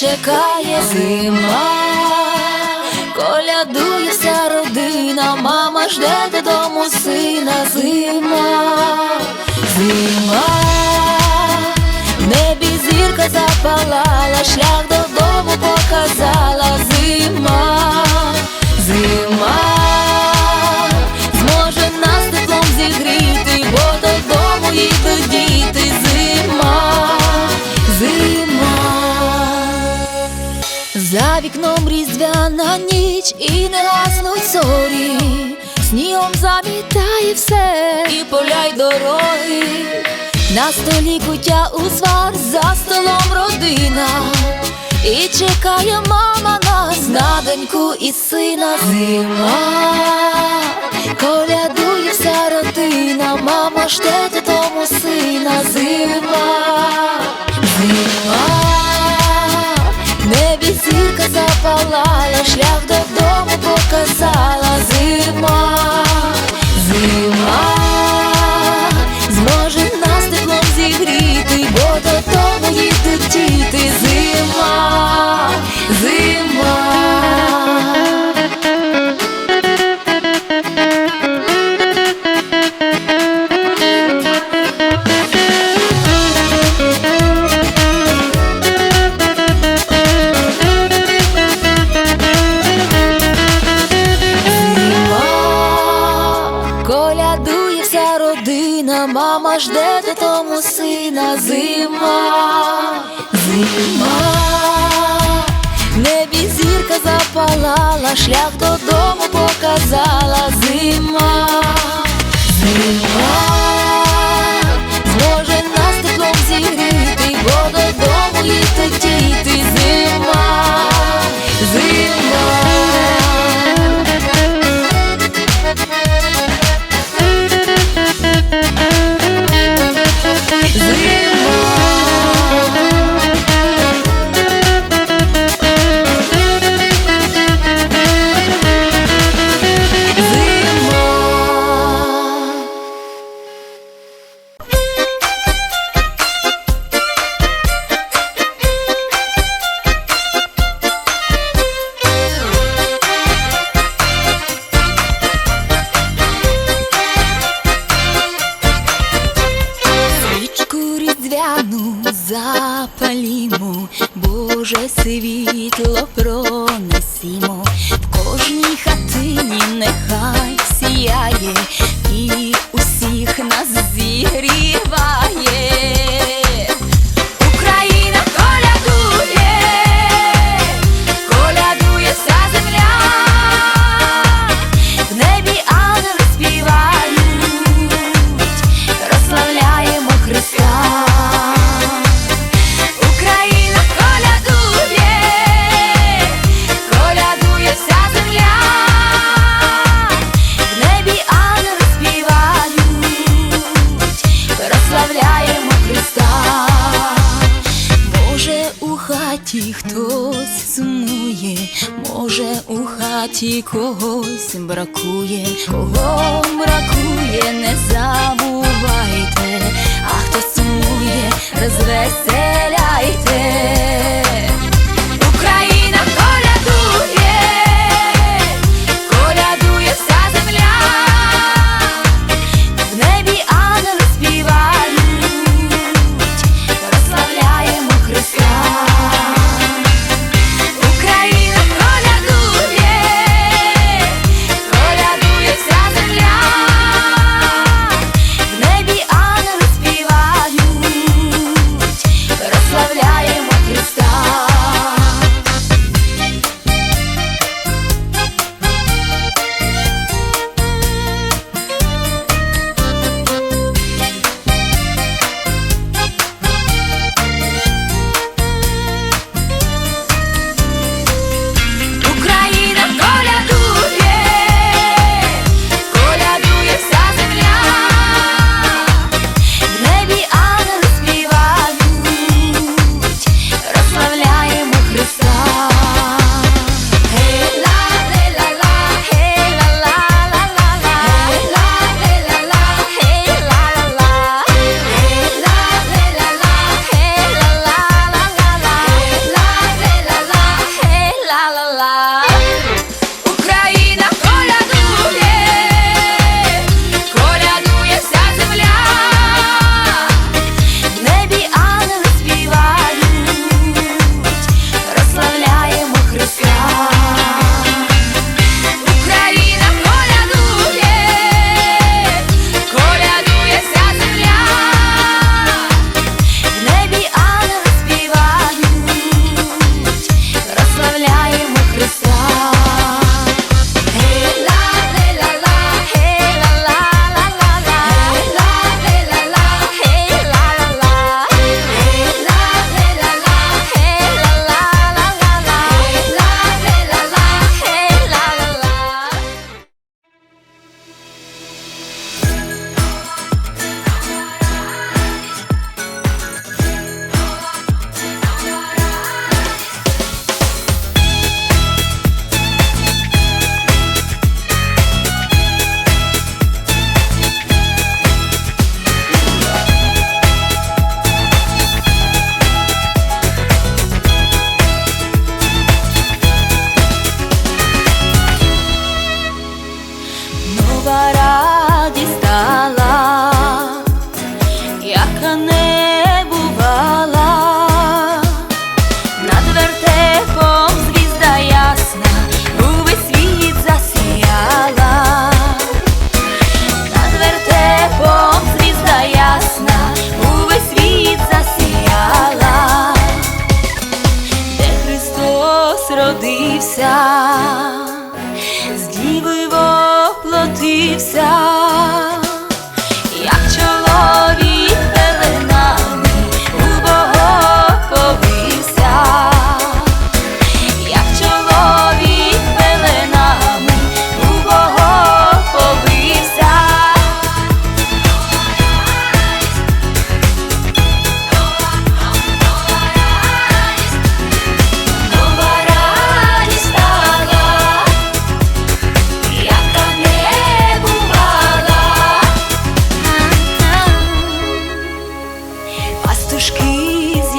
чекає зима. Колядує вся родина, мама жде додому сина. Зима, зима, в небі зірка запалала, шлях додому показала. Зима, зима, зможе нас теплом зігріти, бо додому їдуть діти, вікном різдвяна ніч і не гаснуть зорі, снігом замітає все і поля й дороги. На столі куття узвар, за столом родина, і чекає мама нас на доньку і сина зима, колядує вся родина, мама жде додому сина зима. Запалала, шлях додому показала зима, зима, зможе нас зігріти, бо додому їдуть діти, зима. Додому сина, зима, зима, в небі зірка запалала, шлях додому показала, зима, зима, зможе нас теплом зігріти, бо додому їхати діти, хаті когось бракує, кого бракує, не забувайте, а хто сумує, розвеселяйте.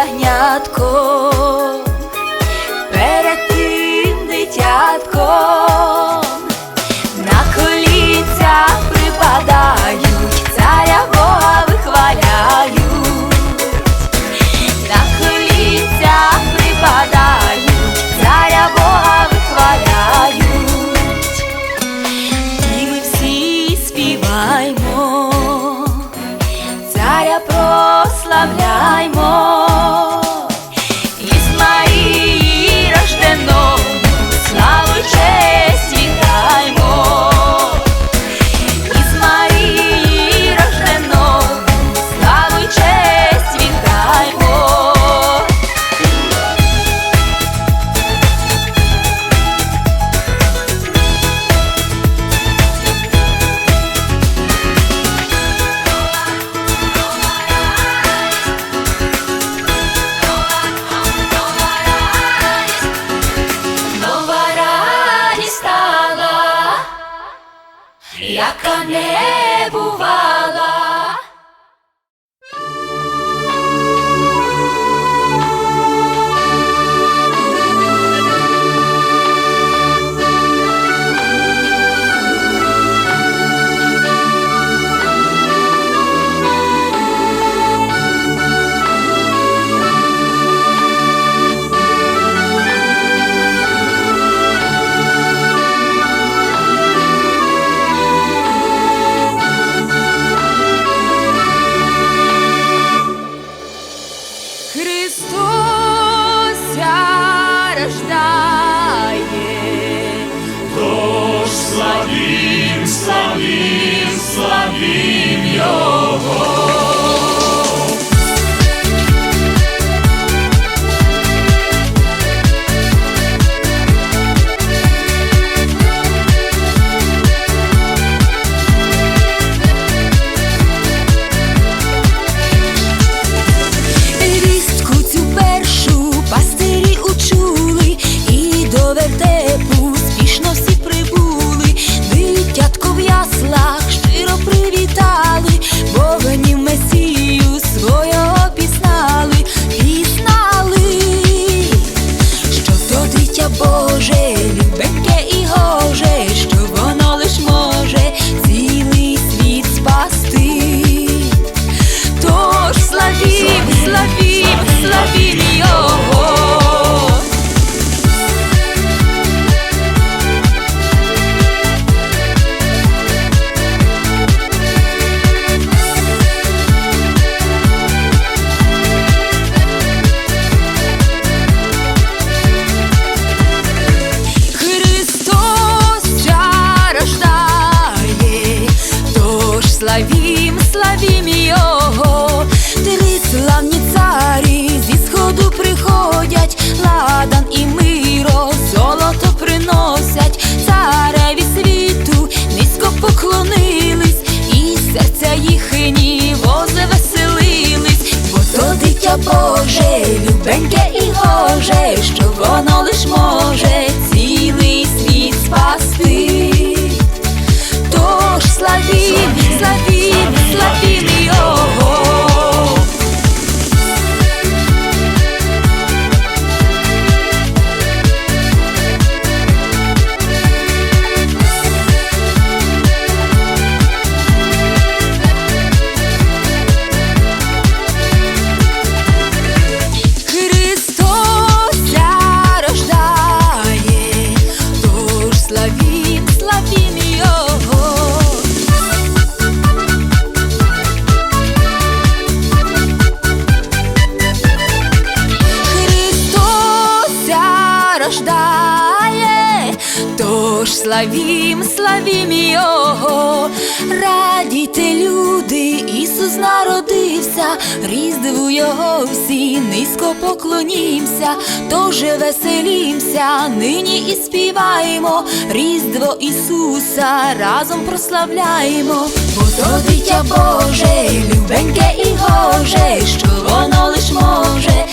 Пастушки Sakane славім, славім Його, радійте, люди, Ісус народився, різдву Його всі низько поклонімся, тож веселімся, нині і співаємо, Різдво Ісуса разом прославляємо, бо то дитя Боже, любеньке і гоже, що воно лиш може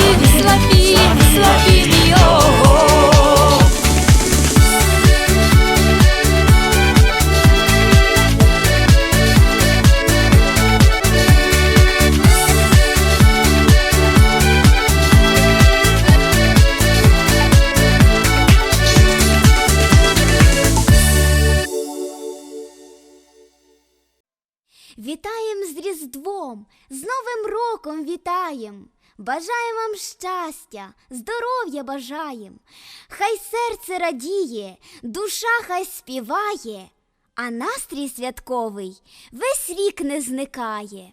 славім, слабі, слабі, Його. Бажаємо вам щастя, здоров'я бажаєм. Хай серце радіє, душа хай співає, а настрій святковий весь рік не зникає.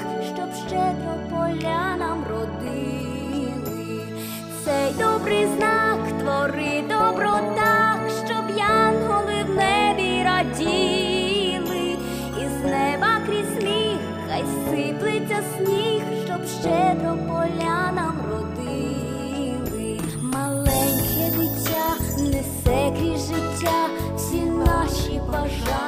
добрий твори добро так, щоб янголи в небі раділи, і з неба крізь сміх, хай сиплеться сніг, щоб щедро поля нам родили. Маленьке дитя несе крізь життя всі наші бажання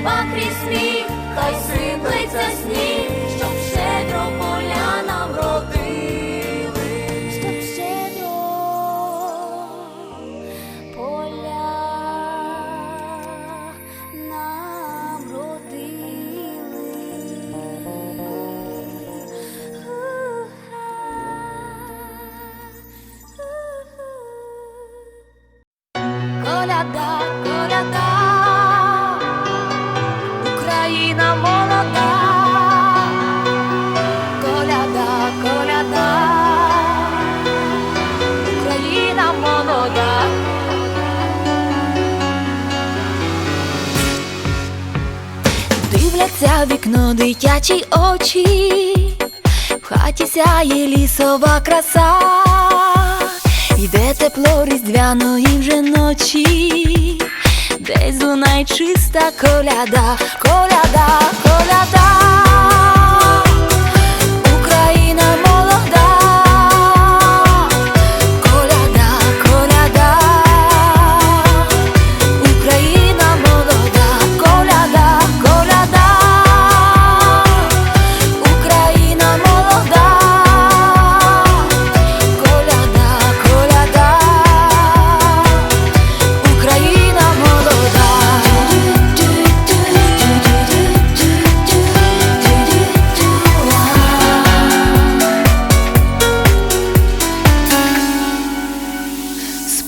неба крізь сміх, хай сиплеться сніг, вікно дитячі очі, в хаті сяє лісова краса, йде тепло різдвяної вже ночі, десь лунає чиста коляда, коляда, коляда.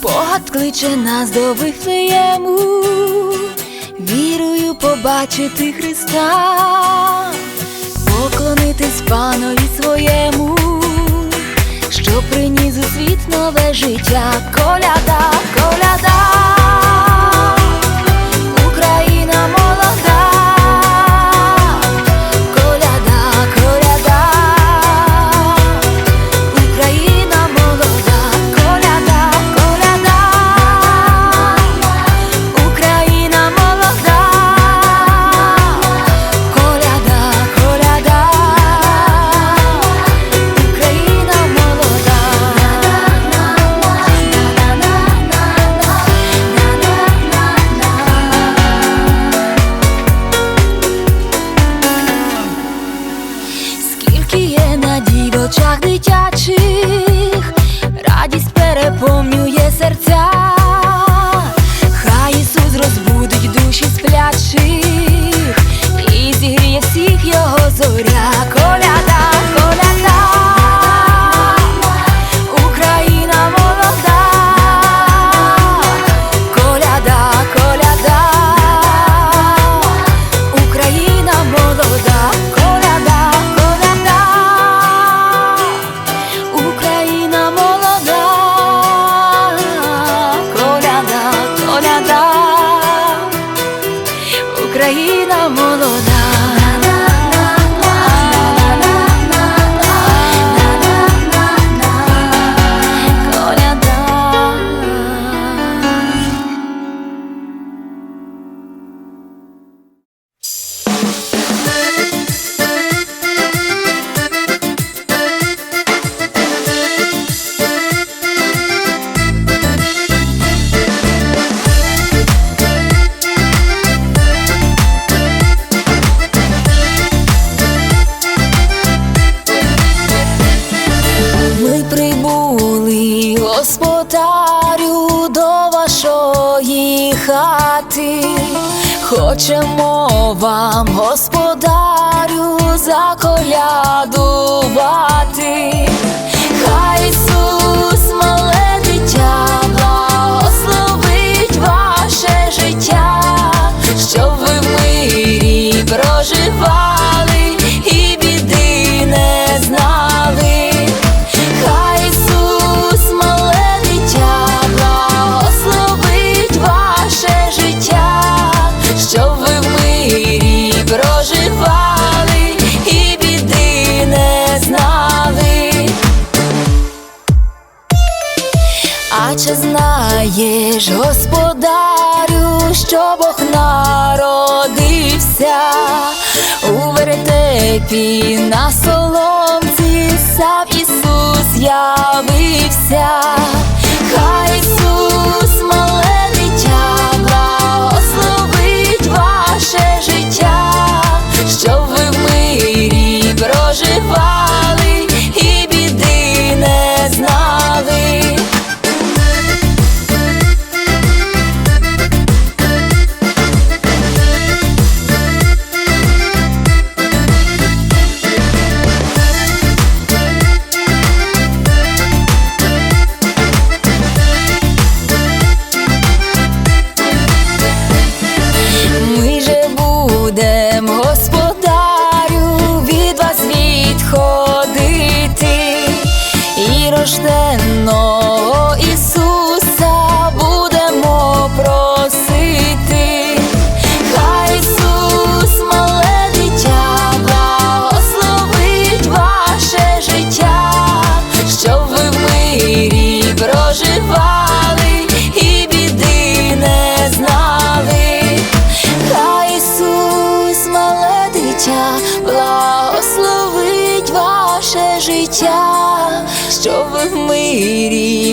Спогад кличе нас до Вифлеєму. Вірою побачити Христа, поклонитись панові своєму, що приніс у світ нове життя, коляда, коляда. Бо Тобі на соломці сам Ісус явився.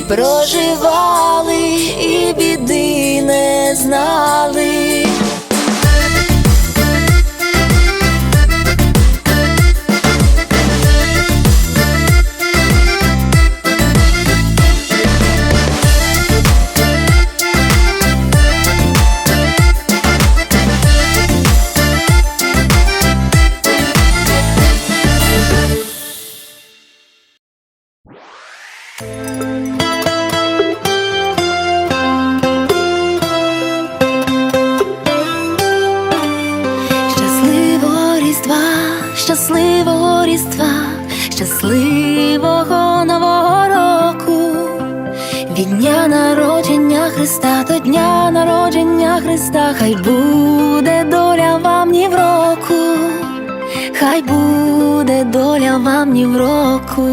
проживали і біди не знали. Música Христа, хай буде доля вам ні в року, хай буде доля вам ні в року.